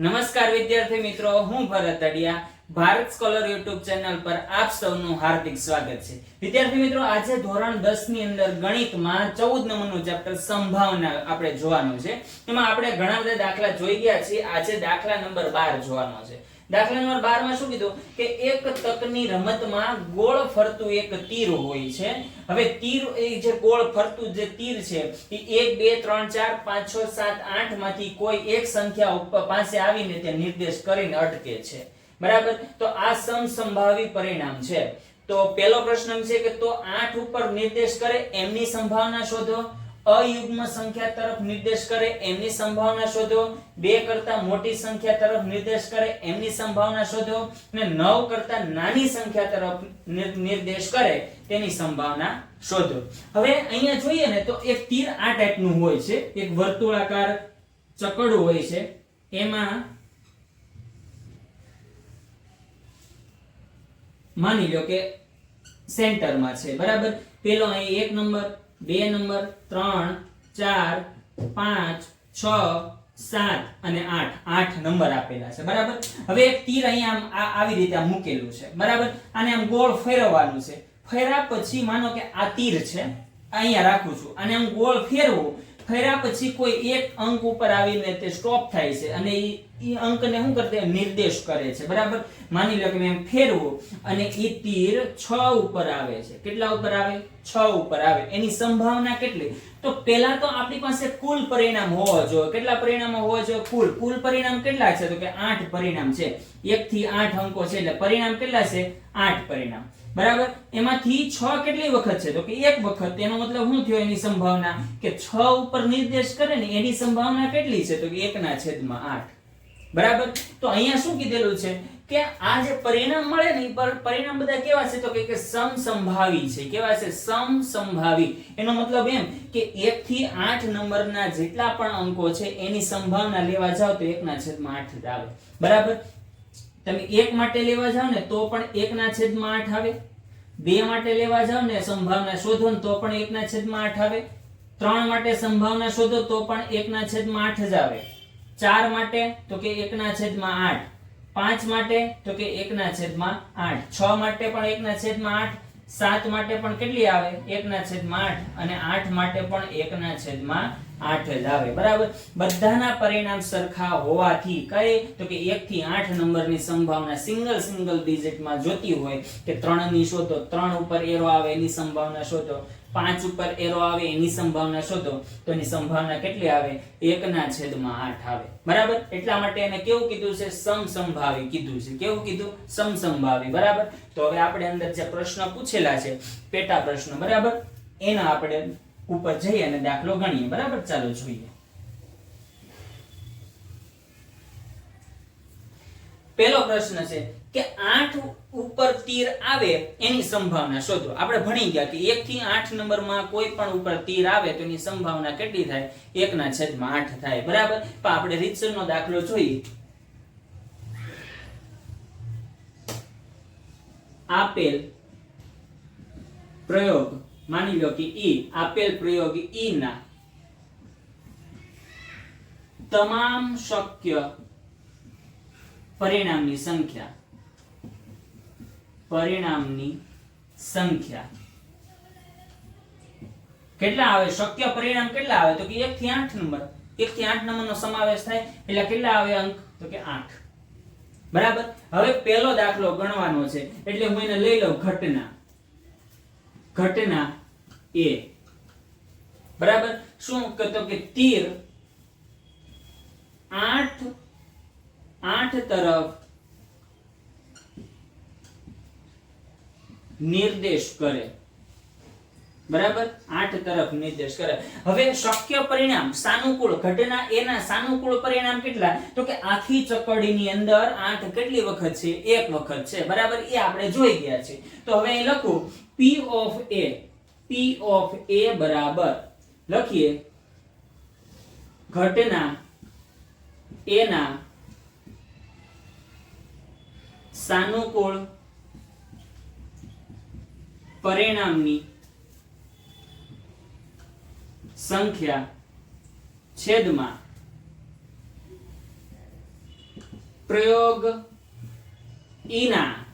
નમસ્કાર વિદ્યાર્થી મિત્રો, હું Bharat Adiya Bharat scholar YouTube channel પર આપ સૌનું હાર્દિક સ્વાગત છે. વિદ્યાર્થી મિત્રો, આજે ધોરણ 10 ની અંદર ગણિતમાં 14 નંબરનું ચેપ્ટર સંભાવના આપણે જોવાનું છે. એમાં આપણે ઘણા બધા દાખલા જોઈ ગયા છીએ. આજે દાખલા નંબર 12 જોવાનો છે. દાખલા નંબર 12 માં શું કીધું? કે એક તકની રમતમાં ગોળ ફરતું એક તીર હોય છે. હવે તીર એ જે ગોળ ફરતું જે તીર છે, એ 1 2 3 4 5 6 7 8 માંથી કોઈ એક સંખ્યા ઉપર પાસે આવીને તે નિર્દેશ કરીને અટકે છે. બરાબર? તો આ સમસંભાવી પરિણામ છે. તો પહેલો પ્રશ્ન છે કે તો 8 ઉપર નિર્દેશ કરે, એમની સંભાવના શોધો. અયુગ્મ સંખ્યા તરફ નિર્દેશ કરે, એમની સંભાવના શોધો. બે કરતા મોટી સંખ્યા તરફ નિર્દેશ કરે, એમની સંભાવના શોધો. અને નવ કરતા નાની સંખ્યા તરફ નિર્દેશ કરે, તેની સંભાવના શોધો. હવે અહીંયા જોઈએ ને તો એક તીર આ ટાઈપનું હોય છે. એક વર્તુળાકાર ચકડું હોય છે. એમાં માની લો કે સેન્ટરમાં છે. બરાબર? પેલો અહીં એક નંબર. બે નંબર, ત્રણ, ચાર, પાંચ, છ, સાત અને આઠ. આઠ નંબર આપેલા છે. બરાબર? હવે એક તીર અહીંયા આમ આવી રીતે આમ મૂકેલું છે. બરાબર? આને આમ ગોળ ફેરવવાનું છે. ફેર્યા પછી માનો કે આ તીર છે, અહીંયા રાખું છું. અને આમ ગોળ ફેરવું. ફેર્યા પછી કોઈ એક અંક ઉપર આવીને તે સ્ટોપ થાય છે અને ઈ ઈ અંકને શું કરતે નિર્દેશ કરે છે. બરાબર? માની લો કે મેં ફેરવું અને ઈ તીર 6 ઉપર આવે છે. કેટલા ઉપર આવે? 6 ઉપર આવે. એની સંભાવના કેટલી? તો પહેલા તો આપણી પાસે કુલ પરિણામ હોવો જોઈએ. કેટલા પરિણામો હોવા જોઈએ? કુલ. કુલ પરિણામ કેટલા છે? તો કે 8 પરિણામ છે. 1 થી 8 અંકો છે. એટલે પરિણામ કેટલા છે? 8 પરિણામ. બરાબર? એમાંથી 6 કેટલી વખત છે? તો કે એક વખત. એનો મતલબ શું થયો? એની સંભાવના કે 6 ઉપર નિર્દેશ કરે ને એની સંભાવના કેટલી છે? તો કે 1 ના છેદમાં 8 બરાબર? તો અહીંયા શું કીધેલું છે કે આ જે પરિણામ મળે ને પર પરિણામ બધા કેવા છે? તો કે કે સમસંભાવી છે. કેવા છે? સમસંભાવી. એનો મતલબ એમ કે 1 થી 8 નંબરના જેટલા પણ અંકો છે, એની સંભાવના લેવા જાવ તો 1 ના છેદમાં 8 જ આવે. બરાબર? તમે એક માટે લેવા જાવ ને, તો પણ 1 ના છેદમાં 8 આવે. બે માટે લેવા જાવ ને, સંભાવના શોધો ને, તો પણ 1 ના છેદમાં 8 આવે. ત્રણ માટે સંભાવના શોધો, તો પણ 1 ના છેદમાં 8 જ આવે. ચાર માટે તો કે એકના છેદમાં આઠ. પાંચ માટે તો કે એકના છેદમાં આઠ. છ માટે પણ એકના છેદમાં આઠ. સાત માટે પણ કેટલી આવે? એકના છેદમાં આઠ. અને આઠ માટે પણ એકના છેદમાં આઠ જ આવે. બરાબર? બધાના પરિણામ સરખા હોવાથી કઈ? તો કે એક થી આઠ નંબરની સંભાવના સિંગલ સિંગલ ડિજિટમાં જોતી હોય કે 3 ની શોધો. ત્રણ ઉપર એરો આવે એની સંભાવના શોધો. પાંચ ઉપર એરો આવે, એની સંભાવના શોધો, તો એની સંભાવના કેટલી આવે? એક ના છેદમાં આઠ આવે. બરાબર? એટલા માટે એને કેવું કીધું છે? સમસંભાવી કીધું છે. કેવું કીધું? સમસંભાવી. બરાબર? તો હવે આપણે અંદર જે પ્રશ્ન પૂછેલા છે, પેટા પ્રશ્ન, બરાબર? એના આપણે ઉપર જઈએ અને દાખલો ગણીએ. બરાબર? ચાલો જોઈએ. પહેલો પ્રશ્ન છે કે 8 ઉપર તીર આવે એની સંભાવના શોધો. આપણે ભણી ગયા કે 1 થી 8 નંબરમાં કોઈ પણ ઉપર તીર આવે તો એની સંભાવના કેટલી થાય? 1 ના છેદમાં 8 થાય. બરાબર? તો આપણે રીતસરનો દાખલો જોઈએ. આપેલ પ્રયોગ, માની લો કે ઈ, આપેલ પ્રયોગ ઈ ના તમામ શક્ય પરિણામની સંખ્યા પરિણામની સંખ્યા. કેટલા આવે? શક્ય પરિણામ કેટલા આવે? તો કે 1 થી 8 નંબર. 1 થી 8 નંબરનો સમાવેશ થાય. એટલે કેટલા આવે અંક? તો કે 8 બરાબર? હવે પહેલો દાખલો ગણવાનો છે. એટલે હું એને લઈ લઉં ઘટના. ઘટના એ. બરાબર? શું કહેતો કે તીર આઠ આઠ તરફ નિર્દેશ કરે. બરાબર? આઠ તરફ નિર્દેશ કરે. હવે શક્ય પરિણામ, સાનુકૂળ ઘટના, એના સાનુકૂળ પરિણામ કેટલા? તો કે આખી ચકડીની અંદર આઠ કેટલી વખત છે? એક વખત છે. બરાબર? એ આપણે જોઈ ગયા છે. તો હવે લખું, p of a, p of a બરાબર. લખીએ, ઘટના એના સાનુકૂળ પરિણામની સંખ્યા છેદમાં પ્રયોગ ઈના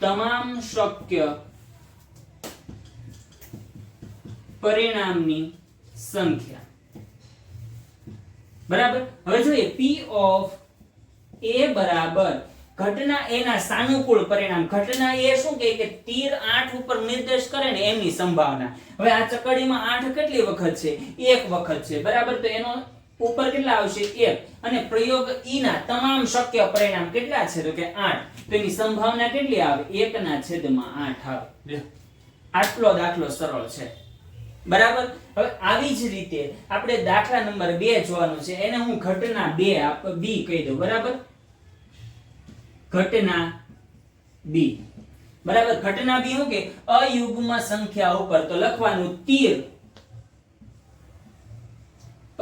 તમામ શક્ય પરિણામની સંખ્યા. બરાબર? હવે જોઈએ p ઓફ a બરાબર ઘટના એના સાનુકૂળ પરિણામ. ઘટના એ શું કહે કે તીર આઠ ઉપર નિર્દેશ કરે ને એમની સંભાવના. હવે આ ચકડીમાં આઠ કેટલી વખત છે? એક વખત છે. બરાબર? તો એનો ઉપર કેટલા આવશે? એક. અને પ્રયોગ ઈ ના તમામ શક્ય પરિણામ કેટલા છે? તો કે આઠ. તો એની સંભાવના કેટલી આવે? એક ના છેદમાં આઠ આવે. આટલો દાખલો સરળ છે. બરાબર? હવે આવી જ રીતે આપણે દાખલા નંબર બે જોવાનું છે. એને હું ઘટના બે આપ બી કહી દઉં. બરાબર? ઘટના બી. બરાબર, ઘટના બી શું કે? અયુગ્મ સંખ્યા ઉપર. તો લખવાનું તીર.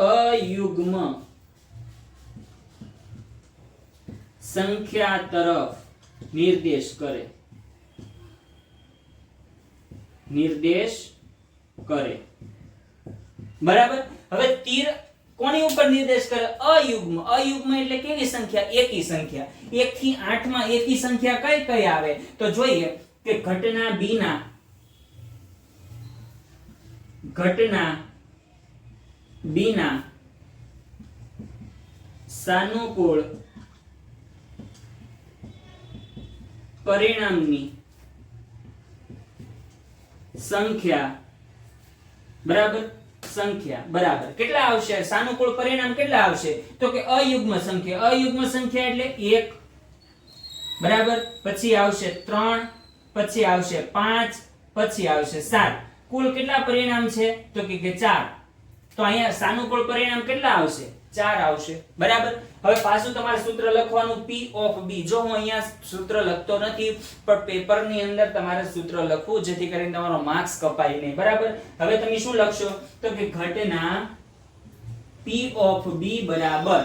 અયુગ્મ સંખ્યા તરફ નિર્દેશ કરે. નિર્દેશ કરે. બરાબર? હવે તીર કોની ઉપર નિર્દેશ કરે? અયુગ્મ. અયુગ્મ એટલે કેવી સંખ્યા? એકી સંખ્યા. 1 થી 8 માં એકી સંખ્યા કઈ કઈ આવે? તો જોઈએ કે ઘટના બી ના ઘટના બી ના સાનુકૂળ પરિણામની સંખ્યા. બરાબર? સંખ્યા, બરાબર. કેટલા આવશે? સાનુકૂળ પરિણામ કેટલા આવશે? તો કે અયુગ્મ સંખ્યા. અયુગ્મ સંખ્યા એટલે એક. બરાબર? પછી આવશે ત્રણ, પછી આવશે પાંચ, પછી આવશે સાત. કુલ કેટલા પરિણામ છે? તો કે ચાર. તો અહીંયા સાનુકૂળ પરિણામ કેટલા આવશે? 4 આવશે. બરાબર? હવે પાછું તમારે સૂત્ર લખવાનું p ઓફ b. જો હું અહીંયા સૂત્ર લખતો નથી, પણ પેપરની અંદર તમારે સૂત્ર લખવું, જેથી કરીને તમારો માર્ક્સ કપાય નહીં. બરાબર? હવે તમે શું લખશો? તો કે ઘટના p ઓફ b બરાબર.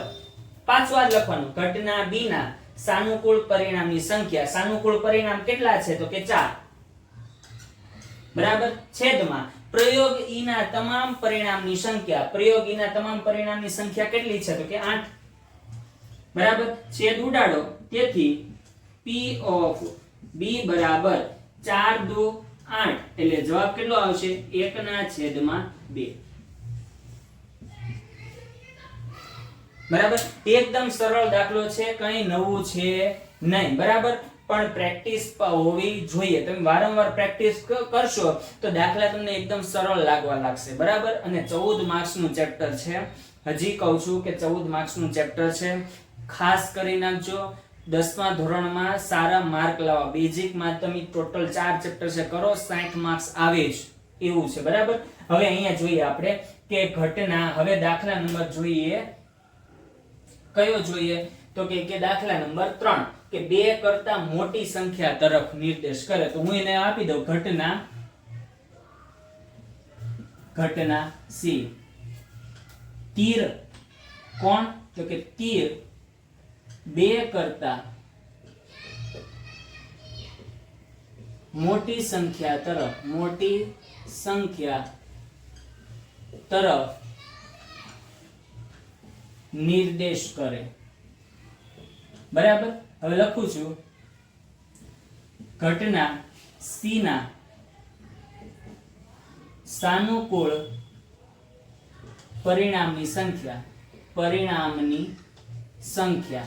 પાછું આ લખવાનું. ઘટના b ના સાનુકૂળ પરિણામની સંખ્યા. સાનુકૂળ પરિણામ કેટલા છે? તો કે 4 બરાબર? છેદમાં. પ્રયોગ ઈના તમામ પરિણામની સંખ્યા, પ્રયોગ ઈના તમામ પરિણામની સંખ્યા કેટલી છે? તો કે 8 બરાબર? છેદ ઉડાડો. તેથી p ઓફ b બરાબર 4 દો 8 એટલે જવાબ કેટલો આવશે? 1 ના છેદમાં 2 બરાબર? એકદમ સરળ દાખલો છે, કંઈ નવું છે નહીં. બરાબર? પણ પ્રેક્ટિસ હોવી જોઈએ. તમે વારંવાર પ્રેક્ટિસ કરશો તો દાખલા તમને એકદમ સરળ લાગવા લાગશે. બરાબર? અને ચૌદ માર્ક્સનું ચેપ્ટર છે. હજી કહું છું કે ચૌદ માર્ક્સનું ચેપ્ટર છે. ખાસ કરી નાખજો. દસમા ધોરણમાં સારા માર્ક લાવવા બેઝિક માધ્યમિક ટોટલ ચાર ચેપ્ટર છે કરો 60 માર્ક્સ આવે જ. એવું છે. બરાબર? હવે અહીંયા જોઈએ આપણે કે ઘટના. હવે દાખલા નંબર જોઈએ. કયો જોઈએ? તો કે દાખલા નંબર 3 કે બે કરતા મોટી સંખ્યા તરફ નિર્દેશ કરે. તો હું એને આપી દઉં ઘટના. ઘટના સી. તીર કોણ? તો કે તીર બે કરતા મોટી સંખ્યા તરફ, મોટી સંખ્યા તરફ નિર્દેશ કરે. બરાબર? હવે લખું છું. ઘટના સીના. સાનુકૂળ પરિણામની સંખ્યા. પરિણામની સંખ્યા.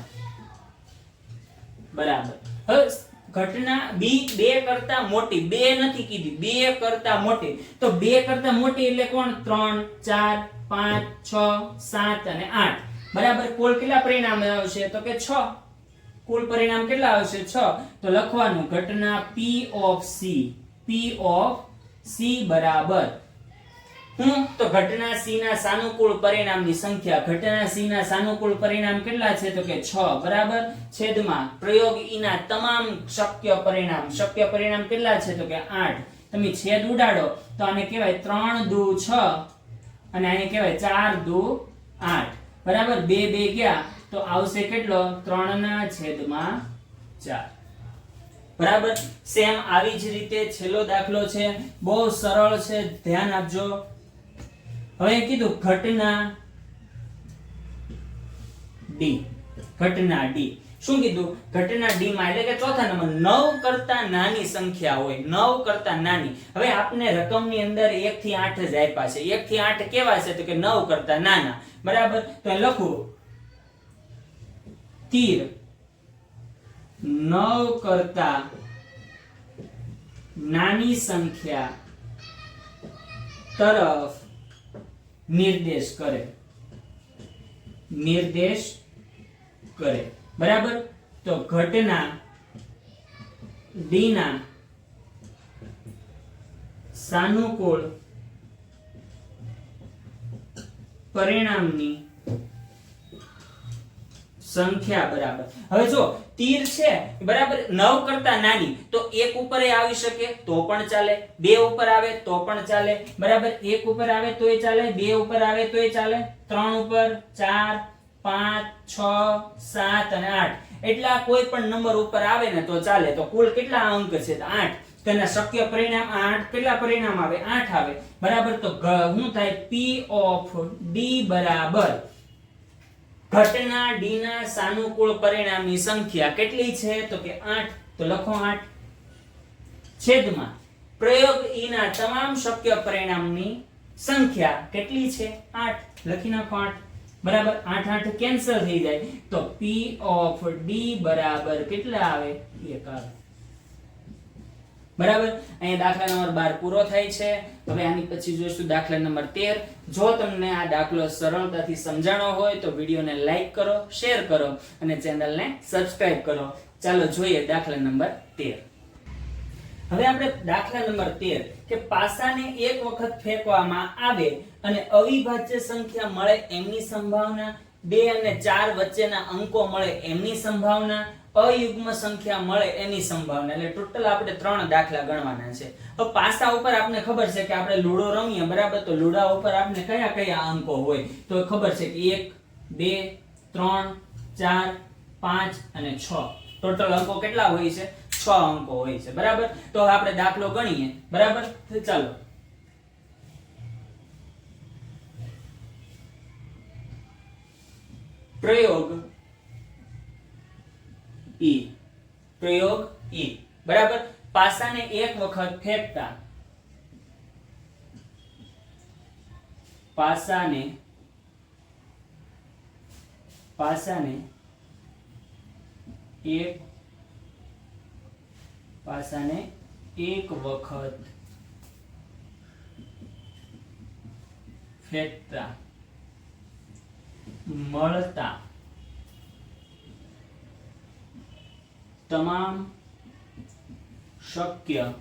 બરાબર. ઘટના બી બે કરતા મોટી. બે નથી કીધી. બે કરતા મોટી. તો બે કરતા મોટી એટલે કોણ? ત્રણ, ચાર, પાંચ, છ, સાત અને આઠ. બરાબર. કુલ કેટલા પરિણામ આવશે? તો કે છ. કુલ પરિણામ કેટલા આવશે છ? તો લખવાનું ઘટના P of C P of C બરાબર. હું તો ઘટના સી ના સાનુકૂળ પરિણામની સંખ્યા, ઘટના સી ના સાનુકૂળ પરિણામ કેટલા છે? તો કે છ. બરાબર? છેદમાં પ્રયોગ ઈ ના તમામ શક્ય પરિણામ. શક્ય પરિણામ કેટલા છે? તો કે આઠ. તમે છેદ ઉડાડો, તો આને કહેવાય ત્રણ દુ છ. અને આને કહેવાય ચાર દુ આઠ. બરાબર? બે બે ગયા. તો આવશે કેટલો? 3 ના છેદમાં 4 બરાબર? સેમ આવી જ રીતે છેલ્લો દાખલો છે. બહુ સરળ છે. ધ્યાન આપજો. હવે કીધું ઘટના ડી ઘટના ડી શું કીધું? ઘટના ડી માં એટલે કે ચોથા નંબર. નવ કરતા નાની સંખ્યા હોય. નવ કરતા નાની. હવે આપને રકમની અંદર એક થી આઠ જ આપ્યા છે. એક થી આઠ કેવા છે? તો કે નવ કરતા નાના. બરાબર? તો લખું. તીર નવ કરતા નાની સંખ્યા તરફ નિર્દેશ કરે. નિર્દેશ કરે. બરાબર? તો ઘટના ડીના સાનુકૂળ પરિણામની સંખ્યા બરાબર. હવે જો તીર છે બરાબર નવ કરતા નાની, તો એક ઉપર આવી શકે, તો પણ ચાલે. બે ઉપર આવે તો પણ ચાલે. બરાબર, એક ઉપર આવે તોય ચાલે, બે ઉપર આવે તોય ચાલે. ત્રણ ઉપર ચાર, પાંચ, છ, સાત અને આઠ. એટલા કોઈ પણ નંબર ઉપર આવે ને તો ચાલે. તો કુલ કેટલા અંક છે? આઠ. તેના શક્ય પરિણામ આઠ, કેટલા પરિણામ આવે? આઠ આવે. બરાબર, તો હું થાય? પી ઓફ ડી બરાબર. ઘટના ડી ના સાનુકૂળ પરિણામની સંખ્યા કેટલી છે? તો કે 8 તો લખો 8 છેદમાં પ્રયોગ ઈ ના તમામ શક્ય પરિણામની સંખ્યા કેટલી છે? 8 લખી નાખો 8 બરાબર? 8 8 કેન્સલ થઈ જાય. તો p ઓફ d બરાબર કેટલા આવે? 1 આવે. બરાબર? અહીંયા દાખલા નંબર બાર પૂરો થાય છે. હવે આની પછી જોઈશું દાખલા નંબર તેર. જો તમને આ દાખલો સરળતાથી સમજાણો હોય તો વિડીયોને લાઈક કરો, શેર કરો અને ચેનલને સબસ્ક્રાઇબ કરો. ચાલો જોઈએ દાખલા નંબર તેર. હવે આપણે દાખલા નંબર તેર કે પાસાને એક વખત ફેંકવામાં આવે અને અવિભાજ્ય સંખ્યા મળે એમની સંભાવના, બે અને ચાર વચ્ચેના અંકો મળે એમની સંભાવના અયુગ્મ સંખ્યા મળે એની સંભાવના. એટલે ટોટલ આપણે ત્રણ દાખલા ગણવાના છે. તો પાસા ઉપર આપણે ખબર છે કે આપણે લૂડો રમીએ, બરાબર? તો લૂડા ઉપર આપણે કયા કયા અંકો હોય? તો ખબર છે કે એક, બે, ત્રણ, ચાર, પાંચ અને છ. ટોટલ અંકો કેટલા હોય છે? છ અંકો હોય છે. બરાબર? તો આપણે દાખલો ગણીએ. બરાબર? ચાલો. પ્રયોગ ઈ. પ્રયોગ ઈ. બરાબર? પાસાને એક વખત ફેંકતા. પાસાને પાસાને એક પાસાને એક વખત ફેંકતા. મળતા. તમામ શક્ય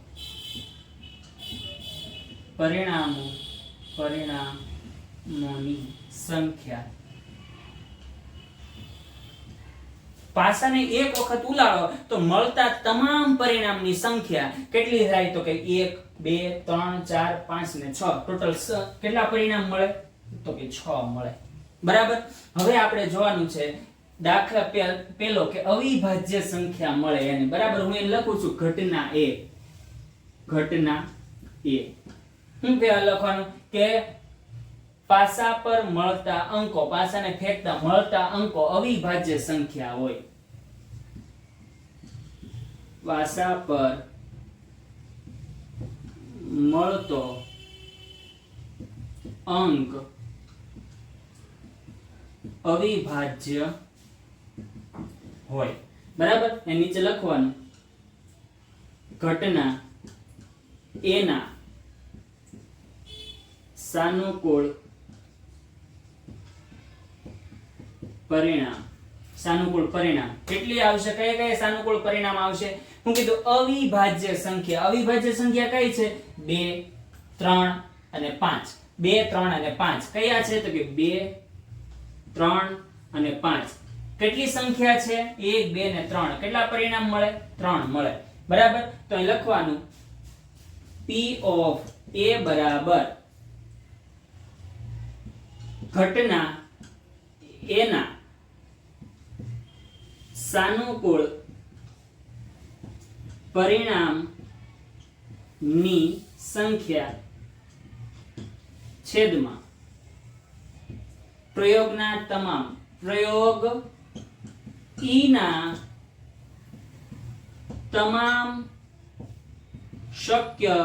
પરિણામો, પરિણામોની સંખ્યા. પાસાને એક વખત ઉલાળો તો મળતા તમામ પરિણામની સંખ્યા કેટલી થાય તો કે એક, બે, ત્રણ, ચાર, પાંચ ને છ. ટોટલ કેટલા પરિણામ મળે? તો કે છ મળે. બરાબર? હવે આપણે જોવાનું છે દાખલા પેલો કે અવિભાજ્ય સંખ્યા મળે એને. બરાબર? હું એ લખું છું ઘટના એ. ઘટના એ. શું કહેવા લખવાનું? કે પાસા પર મળતા અંકો, પાસાને ફેંકતા મળતા અંકો અવિભાજ્ય સંખ્યા હોય. પાસા પર મળતો અંક અવિભાજ્ય હોય. બરાબર? એ નીચે લખવાનું. ઘટના એના સાનુકૂળ પરિણામ. સાનુકૂળ પરિણામ. કેટલી આવશે? કયા કયા સાનુકૂળ પરિણામ આવશે? હું કીધું અવિભાજ્ય સંખ્યા. અવિભાજ્ય સંખ્યા કઈ છે? બે, ત્રણ અને પાંચ. બે, ત્રણ અને પાંચ. કયા છે? તો કે બે, ત્રણ અને પાંચ. કેટલી સંખ્યા છે? એક, બે ને ત્રણ. કેટલા પરિણામ મળે? ત્રણ મળે. બરાબર? તો અહીં લખવાનું પી ઓફ એ બરાબર ઘટના એના સાનુકૂળ પરિણામની સંખ્યા છેદમાં પ્રયોગના તમામ પ્રયોગ ઈ ના તમામ શક્ય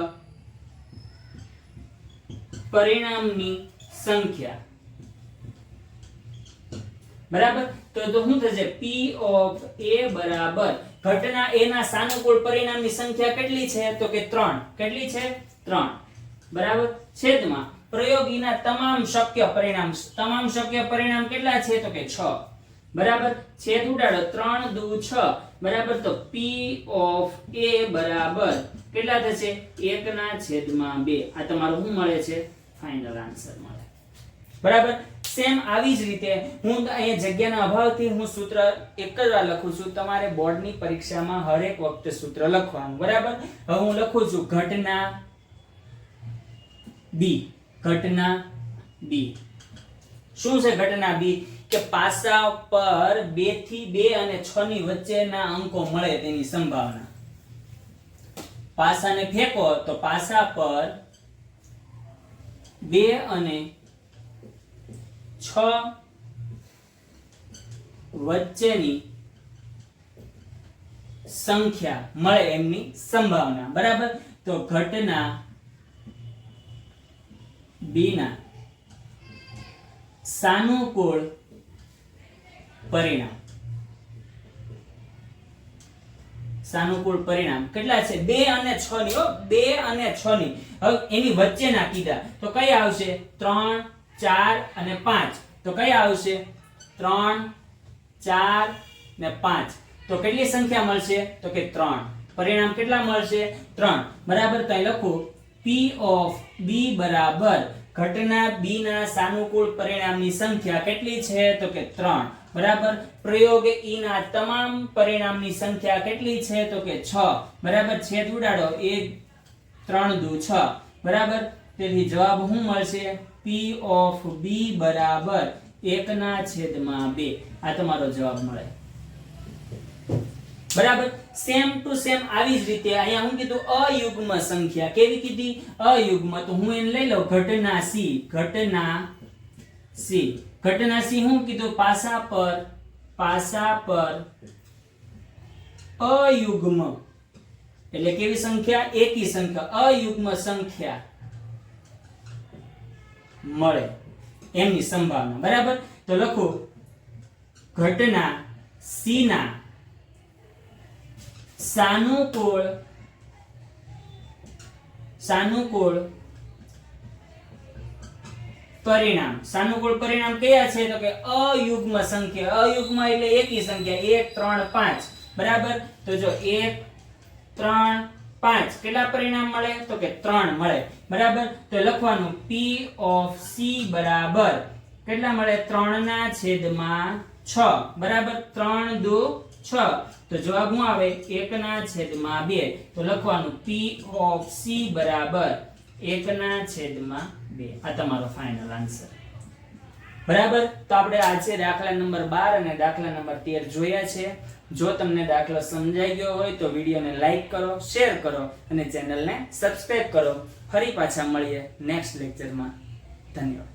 પરિણામની સંખ્યા. બરાબર? તો તો શું થશે? P ઓફ a બરાબર. ઘટના a ના સાનુકૂળ પરિણામની સંખ્યા કેટલી છે? તો કે 3 કેટલી છે? 3 બરાબર? છેદમાં પ્રયોગીના તમામ શક્ય પરિણામ, તમામ શક્ય પરિણામ કેટલા છે? તો કે 6 બરાબર? છેદ ઉડાડો. 3 દુ 6 બરાબર? તો p ઓફ a બરાબર. કેટલા થશે? 1 ના છેદમાં 2 આ તમારું શું મળે છે? ફાઇનલ આન્સર મળે. બરાબર? સેમ આવી જ રીતે હું અહીંયા જગ્યાના અભાવથી હું સૂત્ર એક જ વાર લખું છું. તમારે બોર્ડની પરીક્ષામાં હરેક વખતે સૂત્ર લખવાનું. બરાબર? હવે હું લખું છું ઘટના બી ઘટના બી શું છે ઘટના બી કે પાસા પર બેથી બે અને છ ની વચ્ચેના અંકો મળે તેની સંભાવના. પાસાને ફેંકો તો પાસા પર બે અને છ વચ્ચેની સંખ્યા મળે એમની સંભાવના. બરાબર? તો ઘટના બીના સાનુકૂળ પરિણામ. સાનુકૂળ પરિણામ. કેટલા છે? બે અને છ ની બે અને છ ની. હવે એની વચ્ચેના કીધા. તો કઈ આવશે? ત્રણ, ચાર અને પાંચ. તો કઈ આવશે? ત્રણ, ચાર ને પાંચ. તો કેટલી સંખ્યા મળશે? તો કે ત્રણ. પરિણામ કેટલા મળશે? ત્રણ. બરાબર તો લખું. પી ઓફ બી બરાબર ઘટના b ના સાનુકૂળ પરિણામની સંખ્યા કેટલી છે? તો કે ત્રણ. બરાબર? પ્રયોગ e ના તમામ પરિણામની સંખ્યા કેટલી છે? તો કે છ. બરાબર? છેદ ઉડાડો. એ ત્રણ, દુ, છ. બરાબર? તેથી જવાબ શું મળશે? P ઓફ b બરાબર. એકના છેદમાં બે. આ તમારો જવાબ મળે. બરાબર? સેમ ટુ સેમ આવી જ રીતે અહીંયા હું કીધું અયુગ્મ સંખ્યા. કેવી કીધી? અયુગ્મ. તો હું એને લઈ લઉં ઘટના સી ઘટના સી ઘટના સી હું કીધું? પાસા પર પાસા પર અયુગ્મ. એટલે કેવી સંખ્યા? એકી સંખ્યા. અયુગ્મ સંખ્યા મળે એમની સંભાવના. બરાબર? તો લખો. ઘટના સી ના સાનુકૂળ સાનુકૂળ પરિણામ. સાનુકૂળ પરિણામ કયા છે? તો કે અયુગ્મ સંખ્યા. અયુગ્મ એટલે એકી સંખ્યા. એક, ત્રણ, પાંચ. બરાબર? તો જો એક, ત્રણ, પાંચ. કેટલા પરિણામ મળે? તો કે ત્રણ મળે. બરાબર? તો લખવાનું પી ઓફ સી બરાબર. કેટલા મળે? ત્રણ ના છેદમાં છ. બરાબર? ત્રણ દુ છ. તો જવાબ શું આવે? એક ના છેદમાં બે. તો લખવાનું પી ઓફ સી બરાબર એક ના છેદમાં બે. આ તમારો ફાઇનલ આન્સર બરાબર? તો આપણે આજે દાખલા નંબર બાર અને દાખલા નંબર તેર જોયા છે. જો તમને દાખલો સમજાઈ ગયો હોય તો વિડીયોને લાઇક કરો, શેર કરો અને ચેનલને સબસ્ક્રાઇબ કરો. ફરી પાછા મળીએ નેક્સ્ટ લેક્ચરમાં. ધન્યવાદ.